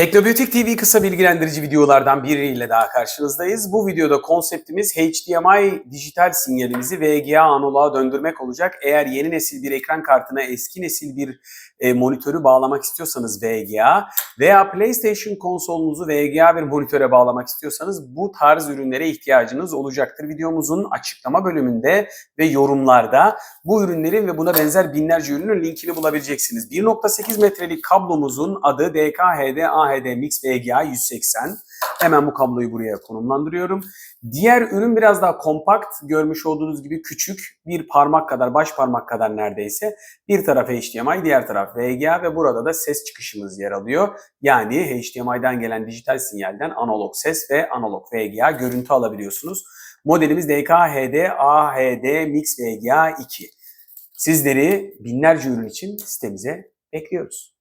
Teknobiyotik TV kısa bilgilendirici videolardan biriyle daha karşınızdayız. Bu videoda konseptimiz HDMI dijital sinyalimizi VGA analoğa döndürmek olacak. Eğer yeni nesil bir ekran kartına eski nesil bir e, monitörü bağlamak istiyorsanız VGA veya PlayStation konsolunuzu VGA bir monitöre bağlamak istiyorsanız bu tarz ürünlere ihtiyacınız olacaktır. Videomuzun açıklama bölümünde ve yorumlarda bu ürünlerin ve buna benzer binlerce ürünün linkini bulabileceksiniz. 1.8 metrelik kablomuzun adı DKHD AHD Mix VGA 180. Hemen bu kabloyu buraya konumlandırıyorum. Diğer ürün biraz daha kompakt. Görmüş olduğunuz gibi küçük. Bir parmak kadar, baş parmak kadar neredeyse. Bir taraf HDMI, diğer taraf VGA ve burada da ses çıkışımız yer alıyor. Yani HDMI'den gelen dijital sinyalden analog ses ve analog VGA görüntü alabiliyorsunuz. Modelimiz DKHD AHD Mix VGA 2. Sizleri binlerce ürün için sitemize bekliyoruz.